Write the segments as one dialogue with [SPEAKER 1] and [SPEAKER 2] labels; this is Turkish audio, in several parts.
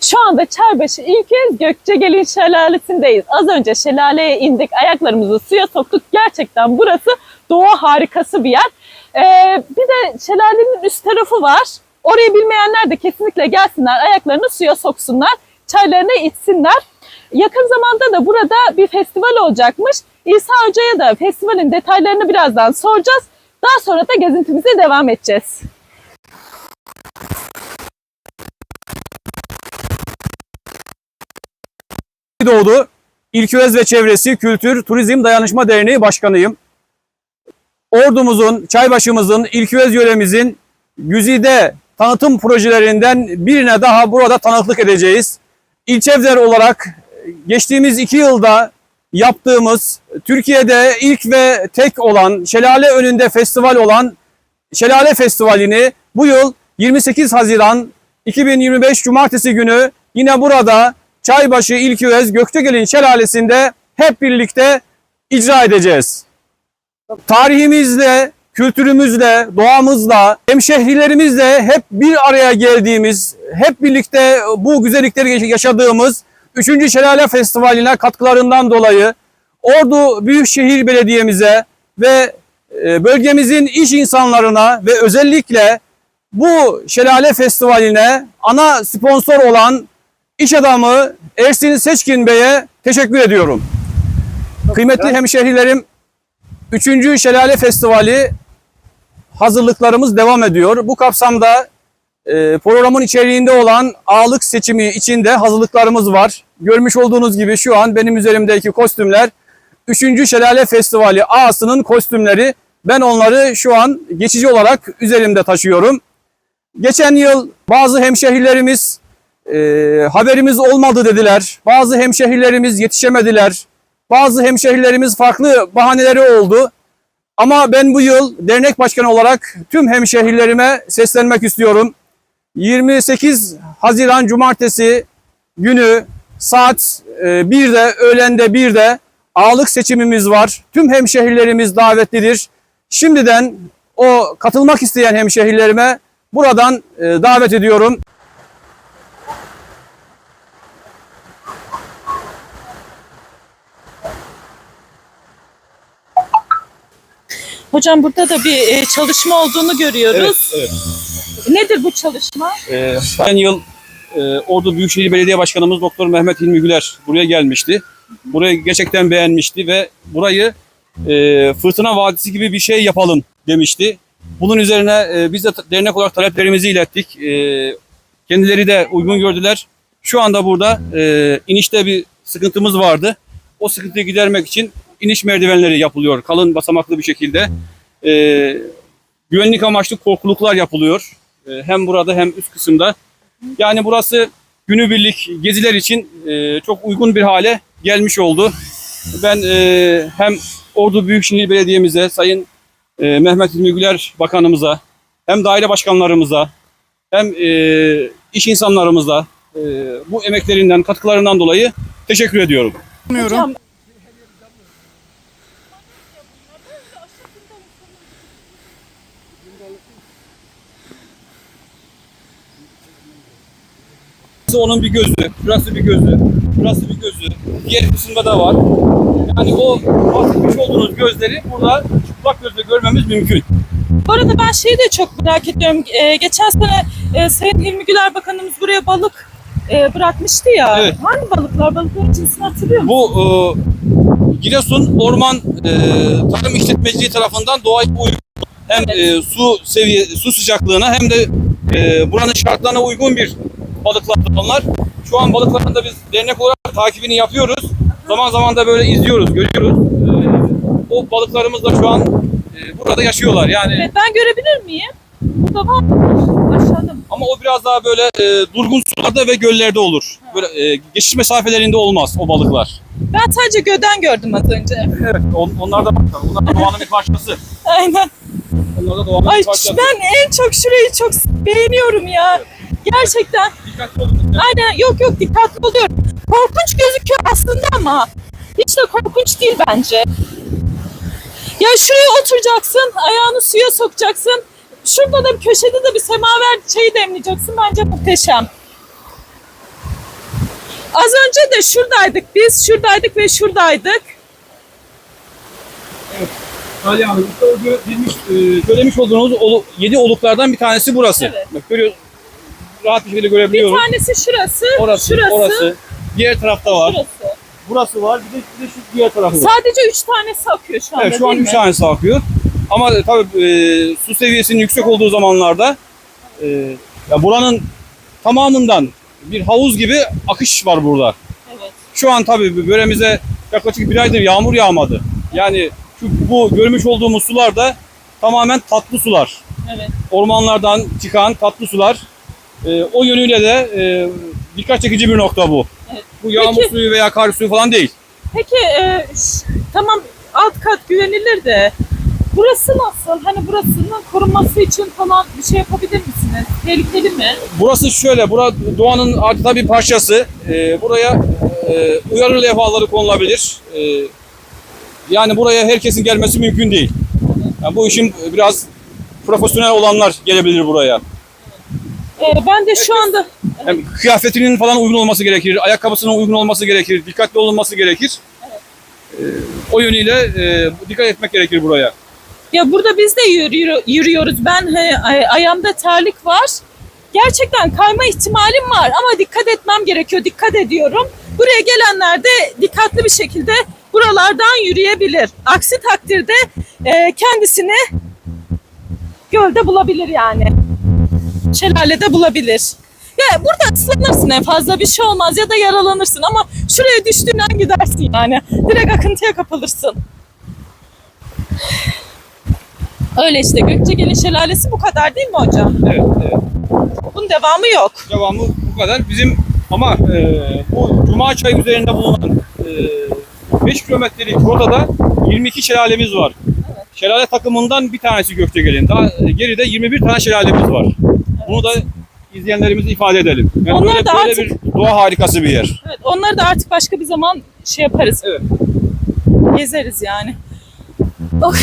[SPEAKER 1] Şu anda Çaybaşı İlköz Gökçegelin Şelalesi'ndeyiz. Az önce şelaleye indik, ayaklarımızı suya soktuk. Gerçekten burası doğa harikası bir yer. Ee, bir de şelalenin üst tarafı var. Orayı bilmeyenler de kesinlikle gelsinler, ayaklarını suya soksunlar, çaylarını içsinler. Yakın zamanda da burada bir festival olacakmış. İsa Hoca'ya da festivalin detaylarını birazdan soracağız. Daha sonra da gezintimize devam edeceğiz.
[SPEAKER 2] Doğdu İlköz ve Çevresi Kültür Turizm Dayanışma Derneği Başkanıyım. Ordumuzun, Çaybaşımızın, İlköz yöremizin güzide tanıtım projelerinden birine daha burada tanıklık edeceğiz. İlçevler olarak geçtiğimiz iki yılda yaptığımız Türkiye'de ilk ve tek olan şelale önünde festival olan Şelale Festivali'ni bu yıl 28 Haziran 2025 Cumartesi günü yine burada Çaybaşı İlköz Gökçegelin Şelalesi'nde hep birlikte icra edeceğiz. Tarihimizle, kültürümüzle, doğamızla, hemşehrilerimizle hep bir araya geldiğimiz, hep birlikte bu güzellikleri yaşadığımız 3. Şelale Festivali'ne katkılarından dolayı Ordu Büyükşehir Belediye'mize ve e, bölgemizin iş insanlarına ve özellikle bu Şelale Festivali'ne ana sponsor olan iş adamı Ersin Seçkin Bey'e teşekkür ediyorum. Kıymetli hemşehrilerim, 3. Şelale Festivali hazırlıklarımız devam ediyor. Bu kapsamda e, programın içeriğinde olan ağlık seçimi içinde hazırlıklarımız var. Görmüş olduğunuz gibi şu an benim üzerimdeki kostümler 3. Şelale Festivali A'sının kostümleri. Ben onları şu an geçici olarak üzerimde taşıyorum. Geçen yıl bazı hemşehrilerimiz e, haberimiz olmadı dediler. Bazı hemşehrilerimiz yetişemediler. Bazı hemşehrilerimiz farklı bahaneleri oldu. Ama ben bu yıl dernek başkanı olarak tüm hemşehrilerime seslenmek istiyorum. 28 Haziran Cumartesi günü saat e, 1'de, öğlende 1'de ağlık seçimimiz var. Tüm hemşehrilerimiz davetlidir. Şimdiden o katılmak isteyen hemşehrilerime buradan e, davet ediyorum.
[SPEAKER 1] Hocam burada da bir e, çalışma olduğunu görüyoruz.
[SPEAKER 2] evet.
[SPEAKER 1] Nedir bu çalışma?
[SPEAKER 2] Ee, geçen yıl e, Ordu Büyükşehir Belediye Başkanımız Doktor Mehmet Hilmi Güler buraya gelmişti. Burayı gerçekten beğenmişti ve burayı e, Fırtına Vadisi gibi bir şey yapalım demişti. Bunun üzerine e, biz de dernek olarak taleplerimizi ilettik. E, kendileri de uygun gördüler. Şu anda burada e, inişte bir sıkıntımız vardı. O sıkıntıyı gidermek için iniş merdivenleri yapılıyor kalın basamaklı bir şekilde. E, güvenlik amaçlı korkuluklar yapılıyor. E, hem burada hem üst kısımda. Yani burası günübirlik geziler için e, çok uygun bir hale gelmiş oldu. Ben e, hem Ordu Büyükşehir Belediye'mize, Sayın e, Mehmet İlmi Güler Bakanımıza, hem daire başkanlarımıza, hem e, iş insanlarımıza e, bu emeklerinden, katkılarından dolayı teşekkür ediyorum.
[SPEAKER 1] Hocam
[SPEAKER 2] Burası onun bir gözü, burası bir gözü, burası bir gözü. Diğer kısımda da var. Yani o bahsetmiş olduğunuz gözleri burada çıplak gözle görmemiz mümkün.
[SPEAKER 1] Bu arada ben şeyi de çok merak ediyorum. Ee, geçen sene e, Sayın Hilmi Güler Bakanımız buraya balık e, bırakmıştı ya.
[SPEAKER 2] Evet.
[SPEAKER 1] Hangi balıklar? Balıkların cinsini hatırlıyor musun?
[SPEAKER 2] Bu e, Giresun Orman e, Tarım İşletmeciliği tarafından doğaya uygun hem e, su seviye su sıcaklığına hem de e, buranın şartlarına uygun bir balıklar onlar. Şu an balıkların da biz dernek olarak takibini yapıyoruz. Zaman zaman da böyle izliyoruz, görüyoruz. E, o balıklarımız da şu an e, burada yaşıyorlar. Yani
[SPEAKER 1] Evet, ben görebilir miyim? Burada var? Aşağıda
[SPEAKER 2] ama o biraz daha böyle e, durgun sularda ve göllerde olur. Böyle e, geçiş mesafelerinde olmaz o balıklar.
[SPEAKER 1] Ben sadece göden gördüm az önce.
[SPEAKER 2] Evet, on, onlar da bakalım. Onlar da doğanın bir parçası.
[SPEAKER 1] Aynen.
[SPEAKER 2] Onlar da doğanın
[SPEAKER 1] Ay
[SPEAKER 2] bir parçası.
[SPEAKER 1] ben en çok şurayı çok beğeniyorum ya. Gerçekten.
[SPEAKER 2] Dikkatli olun.
[SPEAKER 1] Aynen yok yok dikkatli oluyorum. Korkunç gözüküyor aslında ama hiç de korkunç değil bence. Ya şuraya oturacaksın, ayağını suya sokacaksın. Şurada da bir köşede de bir semaver çayı demleyeceksin. Bence muhteşem. Az önce de şuradaydık biz. Şuradaydık ve şuradaydık.
[SPEAKER 2] Hanım, o gö- bilmiş, e, söylemiş olduğunuz 7 oluklardan bir tanesi burası.
[SPEAKER 1] Evet.
[SPEAKER 2] Bak görüyor, rahat bir şekilde
[SPEAKER 1] Bir
[SPEAKER 2] görebiliyoruz.
[SPEAKER 1] tanesi şurası.
[SPEAKER 2] Orası,
[SPEAKER 1] şurası.
[SPEAKER 2] orası. Diğer tarafta var.
[SPEAKER 1] Şurası.
[SPEAKER 2] Burası var, bir de, bir de şu diğer tarafı var.
[SPEAKER 1] Sadece üç tanesi akıyor şu anda
[SPEAKER 2] Evet, şu an
[SPEAKER 1] değil
[SPEAKER 2] 3
[SPEAKER 1] mi?
[SPEAKER 2] tanesi akıyor. Ama e, tabii e, su seviyesinin yüksek olduğu zamanlarda e, ya buranın tamamından bir havuz gibi akış var burada.
[SPEAKER 1] Evet.
[SPEAKER 2] Şu an tabii böremize yaklaşık bir aydır yağmur yağmadı. Yani şu, bu görmüş olduğumuz sular da tamamen tatlı sular.
[SPEAKER 1] Evet.
[SPEAKER 2] Ormanlardan çıkan tatlı sular. E, o yönüyle de e, dikkat çekici bir nokta bu.
[SPEAKER 1] Evet.
[SPEAKER 2] Bu yağmur
[SPEAKER 1] Peki-
[SPEAKER 2] suyu veya kar suyu falan değil.
[SPEAKER 1] Peki e, ş- tamam alt kat güvenilir de burası nasıl? Hani burasının korunması için falan bir şey yapabilir misiniz? Tehlikeli mi?
[SPEAKER 2] Burası şöyle, bura doğanın adeta bir parçası. Ee, buraya e, uyarı levhaları konulabilir. Ee, yani buraya herkesin gelmesi mümkün değil. Yani bu işin biraz profesyonel olanlar gelebilir buraya.
[SPEAKER 1] E, ben de şu anda
[SPEAKER 2] Hem kıyafetinin falan uygun olması gerekir, ayakkabısının uygun olması gerekir, dikkatli olunması gerekir. Ee, o yönüyle e, dikkat etmek gerekir buraya.
[SPEAKER 1] ya burada biz de yürüyor- yürüyoruz. Ben he, ay- ayağımda terlik var. Gerçekten kayma ihtimalim var ama dikkat etmem gerekiyor. Dikkat ediyorum. Buraya gelenler de dikkatli bir şekilde buralardan yürüyebilir. Aksi takdirde e, kendisini gölde bulabilir yani. Şelalede bulabilir. Ya burada ıslanırsın en fazla bir şey olmaz ya da yaralanırsın ama şuraya düştüğün an gidersin yani. Direkt akıntıya kapılırsın. Öyle işte Gökçegel'in şelalesi bu kadar değil mi hocam?
[SPEAKER 2] Evet, evet.
[SPEAKER 1] Bunun devamı yok.
[SPEAKER 2] Devamı bu kadar. Bizim ama e, bu Cuma Çayı üzerinde bulunan e, 5 kilometrelik rotada 22 şelalemiz var. Şelale takımından bir tanesi Gökçegel'in. Daha e, geride 21 tane şelalemiz var. Bunu da izleyenlerimize ifade edelim. Yani
[SPEAKER 1] Onlar
[SPEAKER 2] böyle,
[SPEAKER 1] da
[SPEAKER 2] böyle
[SPEAKER 1] artık-
[SPEAKER 2] bir doğa harikası bir yer.
[SPEAKER 1] Evet, onları da artık başka bir zaman şey yaparız.
[SPEAKER 2] Evet.
[SPEAKER 1] Gezeriz yani. Of,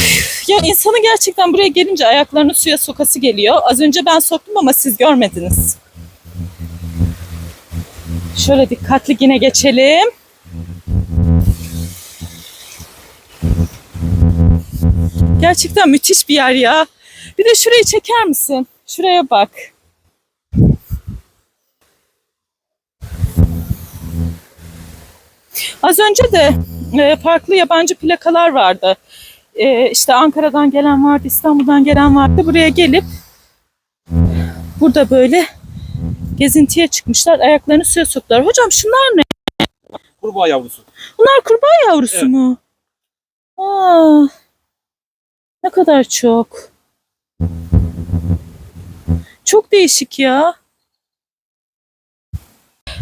[SPEAKER 1] ya insanın gerçekten buraya gelince ayaklarını suya sokası geliyor. Az önce ben soktum ama siz görmediniz. Şöyle dikkatli yine geçelim. Gerçekten müthiş bir yer ya. Bir de şurayı çeker misin? Şuraya bak. Az önce de e, farklı yabancı plakalar vardı. E, işte Ankara'dan gelen vardı, İstanbul'dan gelen vardı. Buraya gelip burada böyle gezintiye çıkmışlar. Ayaklarını suya soktular. Hocam şunlar ne?
[SPEAKER 2] Kurbağa yavrusu.
[SPEAKER 1] Bunlar kurbağa yavrusu
[SPEAKER 2] Evet.
[SPEAKER 1] mu? Aa, ne kadar çok. Çok değişik ya.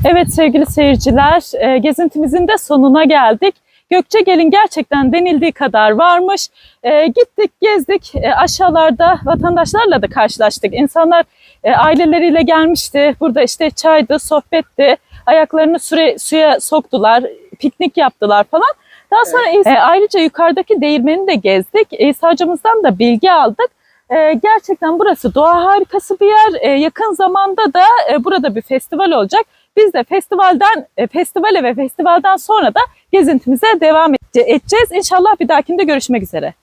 [SPEAKER 1] Evet sevgili seyirciler, e, gezintimizin de sonuna geldik. Gökçegel'in gerçekten denildiği kadar varmış. E, gittik, gezdik. E, aşağılarda vatandaşlarla da karşılaştık. İnsanlar e, aileleriyle gelmişti. Burada işte çaydı, sohbetti. Ayaklarını süre, suya soktular, piknik yaptılar falan. Daha sonra e, ayrıca yukarıdaki değirmeni de gezdik. İsa hocamızdan da bilgi aldık. E, gerçekten burası doğa harikası bir yer. E, yakın zamanda da e, burada bir festival olacak. Biz de festivalden, e, festivale ve festivalden sonra da gezintimize devam edece- edeceğiz. İnşallah bir dahakinde görüşmek üzere.